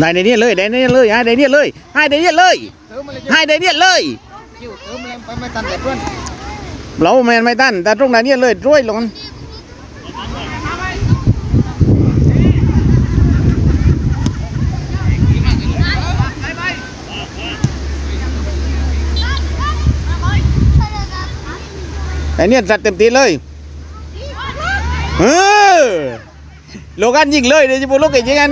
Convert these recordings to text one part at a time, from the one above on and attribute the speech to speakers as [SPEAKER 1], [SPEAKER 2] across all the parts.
[SPEAKER 1] ได้ในนี้เลยได้ในนี้เลยให้ในนี้เลยให้ในนี้เลย
[SPEAKER 2] เลย
[SPEAKER 1] ให้ในนี้เลย
[SPEAKER 2] เลยเรา
[SPEAKER 1] แมนไม่ตันแต่ตรงไหนเนี่ยเลยรวยลงไอ้เนี่ยสัตว์เต็มตีเลยเออโลกันยิงเลยเดี๋ยวจะพูดลูกไอ้ยิงกัน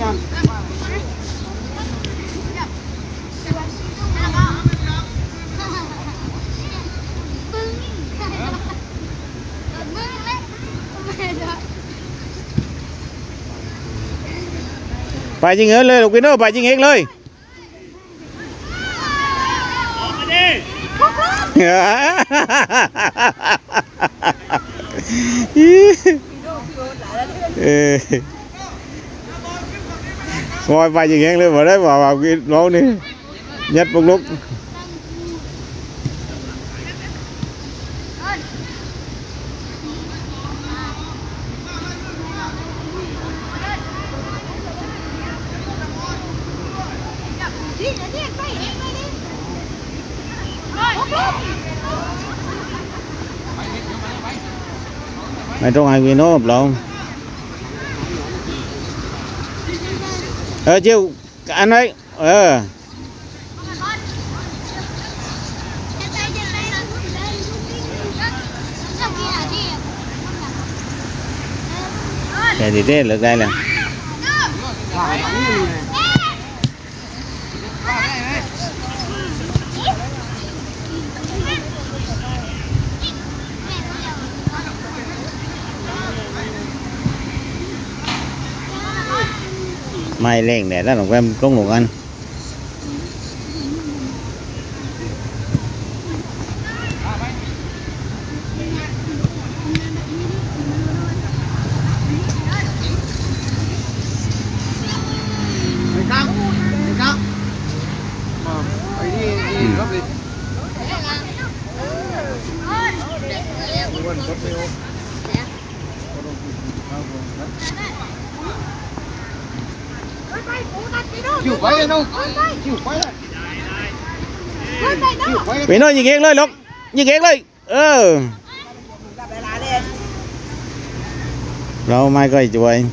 [SPEAKER 2] นี่นั่น
[SPEAKER 1] ไปยิงเองเลย ngồi ไปยิงเองเลยบ่ได้บอกว่ากินน้องนี่ยัดพวกลูก mày trong hai viên nó hợp lộn ờ chiêu anh ấy ờ. Để thì thế lực đây là mai lên để đó là em có một anh
[SPEAKER 2] ไอ้กั๊กไอ้กั๊กมาไอ้นี่นี่ครับดิวันสดเร็ว จิ้วไปเลยน้องจิ้วไปเลยจิ้วไปเลย
[SPEAKER 1] vì nó nhìn ghét lên lúc nhìn ghét lên ờ đâu mai coi chuối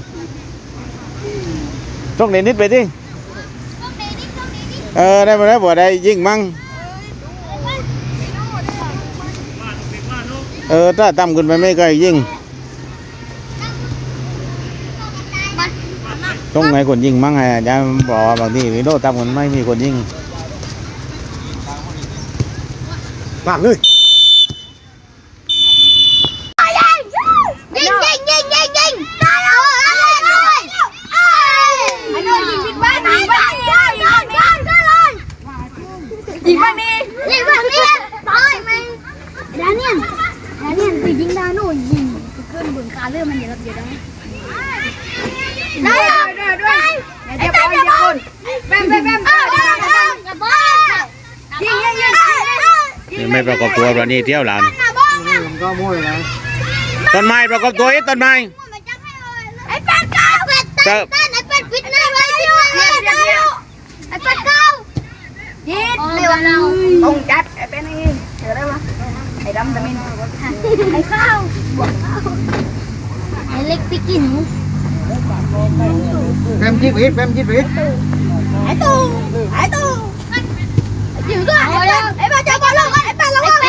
[SPEAKER 1] trong này nít về đi ờ đây mà đấy vào đây ยิงมั่งเออถ้า ต่ำขึ้นไปไม่เคยยิงต้องไงคนยิงมั่งไงอาจารย์บอกว่าบางทีวิโดต่ำคนไม่มีคนยิง
[SPEAKER 2] มากเลย
[SPEAKER 3] ยิงยิงยิงยิงยิงตายเอาเลยเลยไอ้น้อยยิงผิดบ้านยิงบ้านนี่เลยยิงบ้านก็เลยยิงบ้านนี่ยิงบ้านนี่ตายมันดาเนียนดาเนียนตียิงดาโน่ยิงขึ้นบนคาเรื่องมันเดี๋ยวเดี๋ยวได้ได้ด้วยไอ้ตาจะบอลแบมแบมแบมเออได้ได้จะบอลยิงยิงยิง
[SPEAKER 1] นี่ ไม่ประกอบตัววันนี้เที่ยวหลาน
[SPEAKER 2] ผมก็มั่วเลย
[SPEAKER 1] ต้นไม้ประกอบตัวไอ้ต้นไม้
[SPEAKER 3] ไอ้เป็ดเก้าเป็ดเต้นเต้นไอ้เป็ดปิดหน้าไว้ด้วยไอ้เป็ดเก้าไอ้เป็ดเก้ายิดเร็วเรา
[SPEAKER 4] ông chặt ở bên này ở đây mà thầy đâm tao mình
[SPEAKER 3] ไอ้ข้าวไอ้เล็กไปกิน
[SPEAKER 2] แฟมจิตวิทแฟมจิตวิท
[SPEAKER 3] ไอ้ตูไอ้ตูอยู่ด้วยไอ้เป็ดไอ้เป็ดเจ้าบอลลงไอ้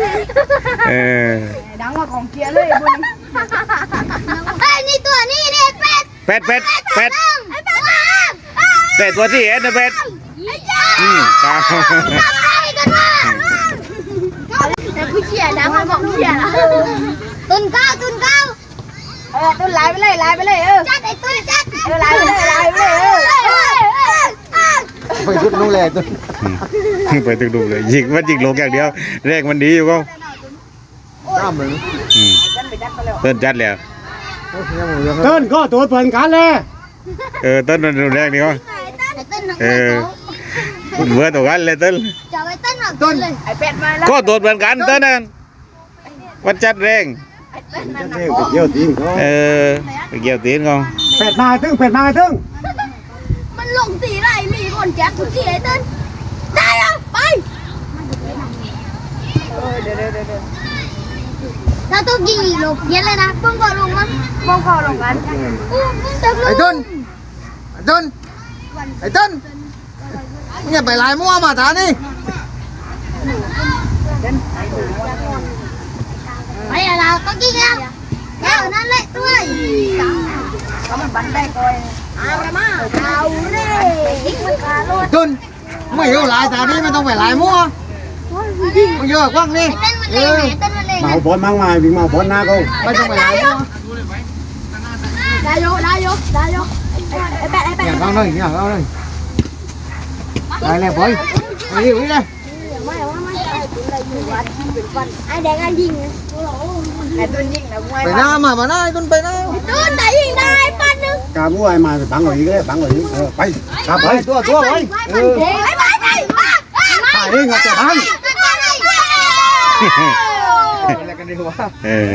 [SPEAKER 3] ไอ้เต้
[SPEAKER 1] น
[SPEAKER 3] หนักเอ
[SPEAKER 4] อเบื่
[SPEAKER 1] อตัวเลยเต้น
[SPEAKER 3] จะไปเต้นหนักต้นเลย
[SPEAKER 4] ไอ้เป็ดมาแล้ว
[SPEAKER 1] ก็ตัวเหมือนกันเต้นนั่นวันจัดแรง
[SPEAKER 4] ไอ้เป็ดนั่น
[SPEAKER 5] เที่ยวไปเที่ยวตีนเขา
[SPEAKER 1] เออไปเกี่ยวตีนเขา
[SPEAKER 5] เป็ดมาตึ้งเป็ดมาตึ้ง
[SPEAKER 3] มันลไรมีคนจ็คผู้เชี่ยไอ้เต้นได้แล้วไป
[SPEAKER 4] เออ เดี๋ยวเดี๋ยวเดี๋ยวเดี๋ยว
[SPEAKER 3] เราต้องยิงอีกลูกเย็นเลยนะเพิ่งก่อนลงมั้ง
[SPEAKER 4] มองเข้าลงกัน
[SPEAKER 3] อู้เพิ่งจะล
[SPEAKER 2] ไอ้
[SPEAKER 3] ง
[SPEAKER 2] ต้นไอ้ต้นไอ้ต้นเนี่ยไปลายมั่วมาฐานนี่
[SPEAKER 3] ไปอะเราต้องยิงแล้วแล้วนั่นแหละด้วย
[SPEAKER 4] เขามันบันได้ก่อย
[SPEAKER 3] เอาละมาเอาเลยยิงมันขาด
[SPEAKER 2] ไอ้ต้นไม่เอาลายฐานนี่ไม่ต้องไปลายมั่วมันเยอะกว้างนี่
[SPEAKER 3] เต้นมัน
[SPEAKER 2] เอ
[SPEAKER 3] เล่น
[SPEAKER 2] อ
[SPEAKER 3] เต้ นมันเล่น
[SPEAKER 5] เมาบอลมั่งมาวิ่งมาบอลหน้าเขา
[SPEAKER 2] ไม่ต้องไปลายมั่ว
[SPEAKER 3] ได้ยกได้ยกได้ ยกไอ้แปะไอ้แปะ
[SPEAKER 2] อย่างเอาเลยอย่างเอาเลยลายเลยบอยไปดิไปเลย
[SPEAKER 3] ไม่ว่า ไม่ไอ้แดงอันยิง
[SPEAKER 4] ไอ้ต้นยิงนะมวย
[SPEAKER 2] ไปหน้ามามาหน้าไอ้ต้นไปหน้า
[SPEAKER 3] โดนไหนยิงได้ปันนึง
[SPEAKER 5] กาบัวไอ้มาบังหน่อยก็ได้บังหน่อยเออไปขับไปตัวตัวไปเออ
[SPEAKER 3] ไปไปไปไป
[SPEAKER 5] ถ่ายเองอะจะบัง
[SPEAKER 2] อะไรกันดีวะ
[SPEAKER 1] เออ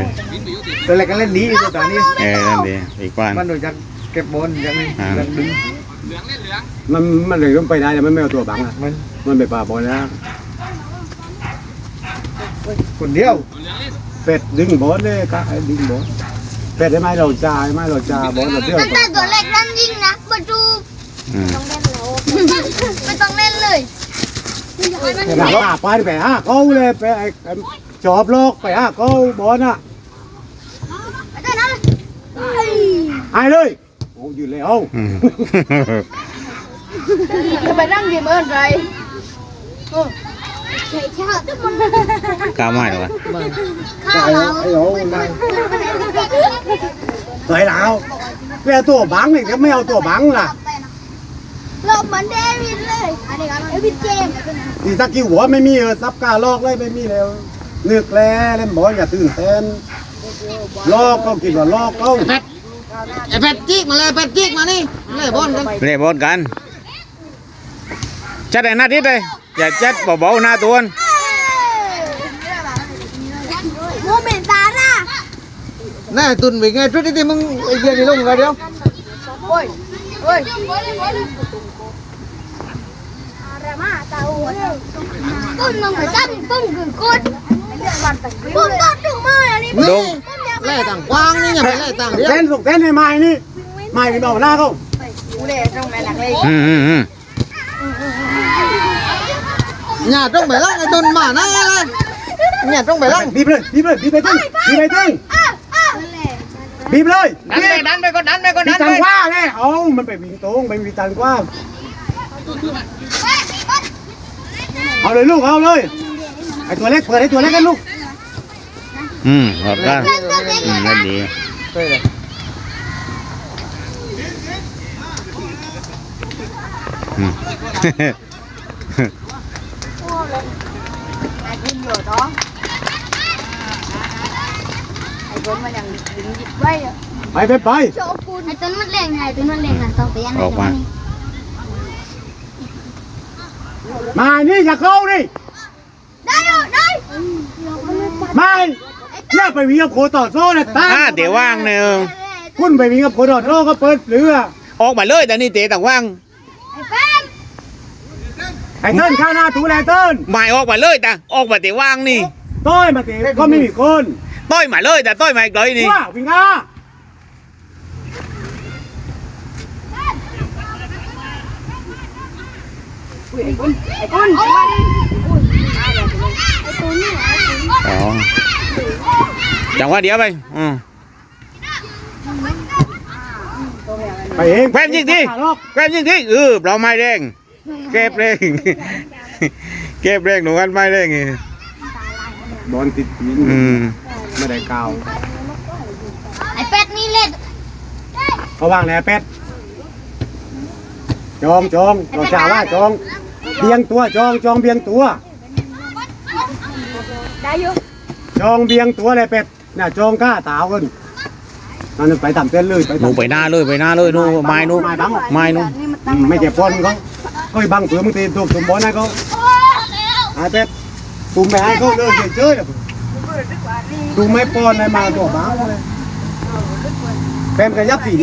[SPEAKER 2] อะไรกันเล่นนี้ตัวตานี้
[SPEAKER 1] เออนั่นดีอีกวัน
[SPEAKER 2] มันโดนจักเก็บบอลอย่างนี้ยังดึง
[SPEAKER 5] มันมันเลยต้องไปได้แต่มันไม่เอาตัวบังอะ
[SPEAKER 2] มัน
[SPEAKER 5] มันไปป่าบอลแล้ว
[SPEAKER 2] คนเดียว
[SPEAKER 5] เป็ดดึงบอลเลยกะดึงบอลเป็ดได้ไหมเราจ่าไหมเราจ่าบอลเราเที่ยว
[SPEAKER 3] ตั้งแต่ตัวเล็กนั่นยิงนะประตู
[SPEAKER 1] อืม
[SPEAKER 3] ไม่ต้องเล่นเลยมัน
[SPEAKER 5] แต่หน้าป่าไปไปห้าเขาเลยไปไอ้จอบโลกไปห้าเขาบอลอะ
[SPEAKER 3] ไปได้นะ
[SPEAKER 5] ไอ้เลยโอ้ยืนเลยเอา
[SPEAKER 1] อืม
[SPEAKER 4] จะไปนั่งยิ้มเอิญไร
[SPEAKER 3] ใช่ใช่
[SPEAKER 1] กล้าไม่หรอวะ
[SPEAKER 3] ข้า
[SPEAKER 5] ไอ้
[SPEAKER 3] เรา
[SPEAKER 5] ไอ้เอามาใส่แล้วแล้วตัวบังนี่ก็ไม่เอาตัวบังล่ะ
[SPEAKER 3] หลบเหมือนเดวิดเลยอันนี้ก็เดวิดเจมส์
[SPEAKER 5] ดีสักกี่หัวไม่มีเออซับกาลอกเลยไม่มีแล้วนึกแล้วเล่นบอลอย่าตื่นเต้นลอกก็คิดว่าลอกเขา
[SPEAKER 2] ไอ้เป็ดไอ้เป็ดจิกมาเลยเป็ดจิกมานี่เล่บอลกัน
[SPEAKER 1] เล่บอลกันจัดไอ้หน้าทิศเลย อย่าจัดเบาๆหน้าตัวน
[SPEAKER 3] โมเมนตาร่า
[SPEAKER 2] น่าตุนไปไงชุดที่มึงไอ้เดียนี่ลงกันเดียว
[SPEAKER 4] โอ้ยโอ้ย
[SPEAKER 3] อะไรมาตาหัวต้นมึงเหมือนตั้งปุ้งคือก้นปุ้งต้นถึงมืออันนี้
[SPEAKER 2] นี่ไล่ต่างกว้างนี่อย่าไปไล่ต่างเดียว
[SPEAKER 5] เต้นส่งเต้นให้ไม้นี่ไม้ไปเอาหน้าเขา
[SPEAKER 4] กูเลยตรงแม่หลังเลย
[SPEAKER 1] อืมอืมอืม
[SPEAKER 2] อย่าต้องไปลังไอ้ตุนมาหน้าเลยอย่าต้องไปลัง
[SPEAKER 5] บีบเลยบีบเลยบีบไปตึ้งบีบไปตึ้งบีบเลย
[SPEAKER 2] ดันไปดันไปก็ดันไปก็
[SPEAKER 5] บี
[SPEAKER 2] ดั
[SPEAKER 5] บ
[SPEAKER 2] น
[SPEAKER 5] ตั
[SPEAKER 2] ไป
[SPEAKER 5] นกว้างไงเอามันไปวิ่งตรงไปวิ่งตันกว้างเอาเลยลูกเอาเลยไอตัวเล็กเปิดให้ตัวเล็กกันลูก
[SPEAKER 1] อืมหอดกันอืมนั่นดี
[SPEAKER 2] ไป เลย
[SPEAKER 1] อืม
[SPEAKER 4] ไอ้คุณอยู่ท้องไอ้คนมันยังดึงยิบไว้อะ
[SPEAKER 5] ไปไปไป
[SPEAKER 3] โชกุนไอ้ต้นมันเล่งไงต้นมันเล่งอะต้องไปยังไง
[SPEAKER 1] ออกมา
[SPEAKER 5] มานี่อย่าเข้านี่
[SPEAKER 3] ได้อยู่ได้
[SPEAKER 5] ไม่อย่าไปวิ่งกับโคต่อโซ่นะตา
[SPEAKER 1] อ่าเดี๋ยวว่างหนึ่ง
[SPEAKER 5] คุณไปวิ่งกับโคต่อโซ่ก็เปิดเรือ
[SPEAKER 1] ออกมาเลยแต่นี่เตะต่างว่าง
[SPEAKER 3] ไอ้แป้ง
[SPEAKER 5] ไอ้เติ้ลข้าหน้าถูแลเติ้ล
[SPEAKER 1] ไม่ออกมาเลยแต่ออกมาเตะว่างนี่
[SPEAKER 5] ต้อยมาเตะก็ไม่มีคน
[SPEAKER 1] ต้อยมาเลยแต่ต้อยมาอีกเลยนี่
[SPEAKER 5] ว้าวิ่งอะ
[SPEAKER 4] ไตุ้นมาดิ
[SPEAKER 1] สองจังหวะเดียวไปอืม
[SPEAKER 5] ไปเอง
[SPEAKER 1] แกมยิงทีแกมยิงทีเออเราไม้แดง เก็บแรงเก็บแรงหนูกันไม้แดงไง
[SPEAKER 5] บอลติดยิง
[SPEAKER 1] อืม
[SPEAKER 5] ไม่ได้กาว
[SPEAKER 3] ไอ้เป็ดนี่เล่น
[SPEAKER 5] เขาวางแหนเป็ดจองจองเราจ่าว่าจองเบียงตัวจองจองเบียงตัว
[SPEAKER 4] ได้อยู่
[SPEAKER 5] จองเบียงตัวเลยเป็ดน่ะจองก้าตาวกันนั่นไปต่ำเต้นเลย
[SPEAKER 1] หนูไปหน้าเลยไปหน้าเลยหนูไม้หนู
[SPEAKER 5] ไม้บัง
[SPEAKER 1] ไม้หนู
[SPEAKER 4] นี่มัน
[SPEAKER 5] อืมไม่เจ็บปนเขา ก็บังเผือมึงตีถูกตุ่มบอลให้เขาไอ้เป็ดตุ่มไปให้เขาเลยเฉยๆตุ่มไม่ปอนเลยมาตัวบ้าเลยเป็นกระยับสี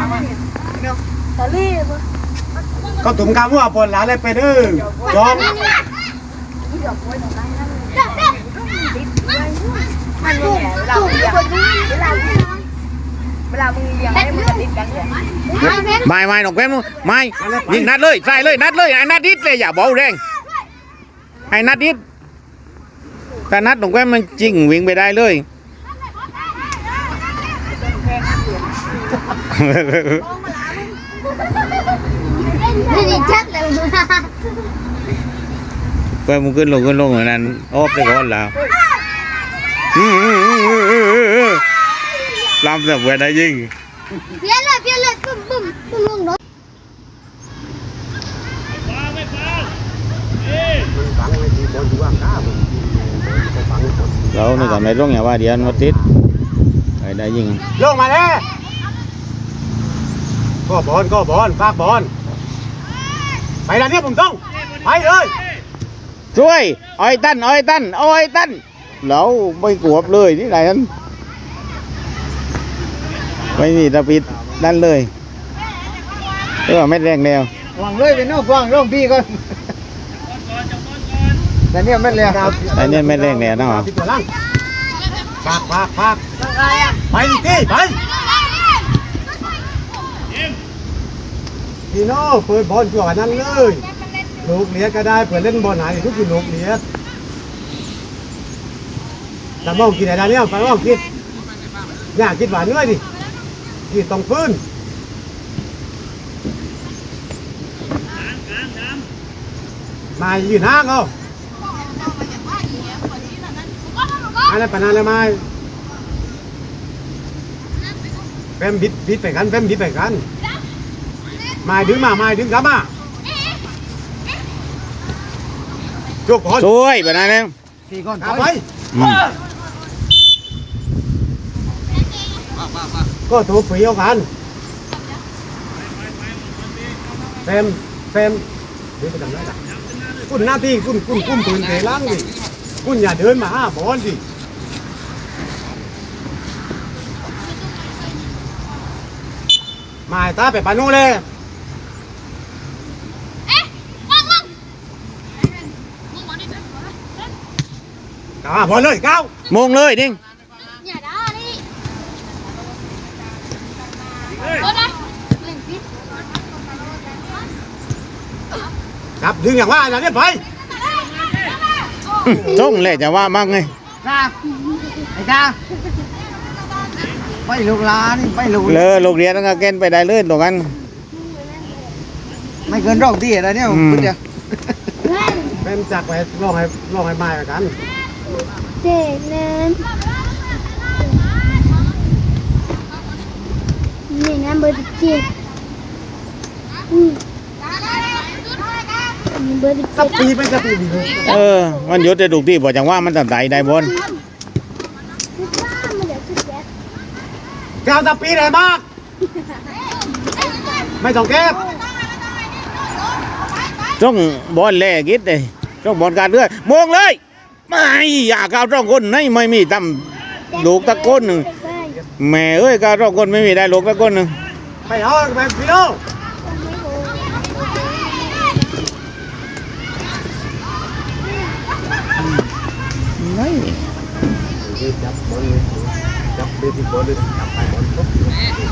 [SPEAKER 5] เดียวกระยับสีเดียว
[SPEAKER 3] เลยได้ตู้น้าเจ้าสีเหลืองไอ้เป็ดตัวล่างลูก
[SPEAKER 5] เล่นไหม
[SPEAKER 3] เย่กันโคเร็ว
[SPEAKER 5] แฟนแฟนพยายามคู่ปืนเตะแฟนพยายามคู่ปืนเตะอย่ามาทับ
[SPEAKER 4] ตะลี่
[SPEAKER 5] เขาถุงกามัวปนหลาเลยไปดื้อจอ
[SPEAKER 4] มันเนี่ยเวลามึงเลี้ยงเวลาเวลามึงเลี้ยงให้มึงติดกันเนี่ย
[SPEAKER 1] ไม้ไม้หนกแก้มหนูไม้ยิงนัดเลยใส่เลยนัดเลยไอ้นัดดิดเลยอย่าเบาแรงไอ้นัดดิดแต่นัดหนกแก้มมันจริงวิ่งไปได้เลย
[SPEAKER 3] นี่ชัดเลย
[SPEAKER 1] เพื่อนมึงขึ้นลงขึ้นลงอย่างนั้นโอ้ไปก่อนแล้วอืมอืมอืมอืมอืมอืมลำแต่เพื่อนได้ยิง
[SPEAKER 3] เพี้ยนเลยเพี้ยนเลยปุ้มปุ้มปุ้มปุ้มเนาะ
[SPEAKER 5] ฟังไม่ดีบอลดูว่างก้าผมฟังคน
[SPEAKER 1] เรานี่ก็ไม่ร้องอย่าว่าเดียวมาติดไปได้ยิง
[SPEAKER 5] ลงมาเลย ก็บอลก็บอลฟากบอลไปแล้วเนี่ยผมต้องไปเลย
[SPEAKER 1] ช่วยอ้อยตั้นอ้อยตั้นอ้อยตั้นเราไม่กลัวเลยที่ไหนนั้นไม่มีตะปิดนั่นเลยเออไม่แรงแล้ว
[SPEAKER 2] วางเลยไปนอกวางร่องพี่ก่อนแต่เนี่ยไม่เลยครับ
[SPEAKER 1] ไอ้เนี่ยไม่แรงแล้วนะ
[SPEAKER 5] ติดตัวล่างฟากฟากฟากไปดิตีไป พี่น้องเปิดบอลจั่วนั้นเลยลูกเหลียก็ได้เปิดเล่นบอลไหนทุกทีลูกเหลียแต่มองกินอะไรเนี่ยฟังมองคิดอยากคิดหวานเนื้อดิคิดตรงพื้นมายืนห้างเอาอะไรปนนั้นเลยไหมแฟมบิดบิดไปกันแฟมบิดไปกัน มาดึงมามาดึงกลับมาโยกบอล
[SPEAKER 1] ช่วยแบบนั้นเอง
[SPEAKER 2] สี่ก้อน
[SPEAKER 5] กลับไป
[SPEAKER 1] อืม
[SPEAKER 5] ก็ถูกฝีเอากันเฟมเฟมเดี๋ยวไปทำไรกันคุณหน้าที่คุณคุณคุณปืนเตะล้างดิคุณอย่าเดินมาหาบอลดิมาไอ้ตาไปปานูเลย ก้าวบอลเลยก้าว
[SPEAKER 1] มงเลยนิ่ง
[SPEAKER 3] อย่าด่านี่โอ้ยเล่นพิษ
[SPEAKER 5] ครับดึงอย่างว่าอย่างนี้ไป
[SPEAKER 1] อื้อส่งเลยจะว่ามั่งไง
[SPEAKER 2] จ้าไอ้จ้าไปลูกหลานไปลูก
[SPEAKER 1] เลอลูกเรียนก็เกณฑ์ไปได้เลยตรงนั้น
[SPEAKER 2] ไม่เกินร่องที่อะไรเนี่ย
[SPEAKER 1] อืม
[SPEAKER 2] คุณเดียว
[SPEAKER 5] เฟมจักไปลองให้ลองให้ไม้กัน
[SPEAKER 3] เจ็ดเนินนี่งั้นเบอร์สิบเจ็ดอืมนี่เบอร์สิบ
[SPEAKER 5] สั
[SPEAKER 3] เจ็
[SPEAKER 5] บ
[SPEAKER 3] ด
[SPEAKER 5] ปีไปสับปีดี
[SPEAKER 1] เออ มันหยุดได้ถูกที่บอกจังว่ามันตัดใจได้บน
[SPEAKER 3] มันเดี๋ยวสิบเจ็ด
[SPEAKER 5] ก้าวสับปีได้มาก ไม่ต้องเก็บ
[SPEAKER 1] ต้องบอลแลกิดเลยต้องบอลการเลือดมงเลย ไม่อยากเอาร่องคนไม่มีตำลูกตะก้นหนึ่งแม่เอ้ยการ่องคนไม่มีได้ลูกตะก้นหนึ่ง
[SPEAKER 5] ไปเอาไปพี่น้องไม่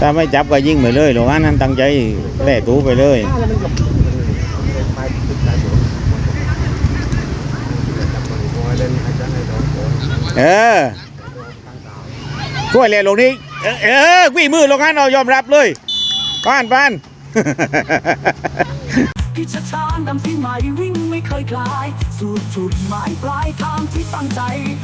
[SPEAKER 1] ถ้าไม่จับก็ยิงไปเลยหลวงอันนั้นตั้งใจแล่ตูไปเลย
[SPEAKER 5] เออกล้
[SPEAKER 1] วยแหล่ลงนี้เออวิ่มือลงนั้นเรายอมรับเลยป้านป้าน
[SPEAKER 6] พิชชานำที่ใหม่วิ่งไม่เคยคลาย สู่จุดหมายปลายทางที่ตั้งใจ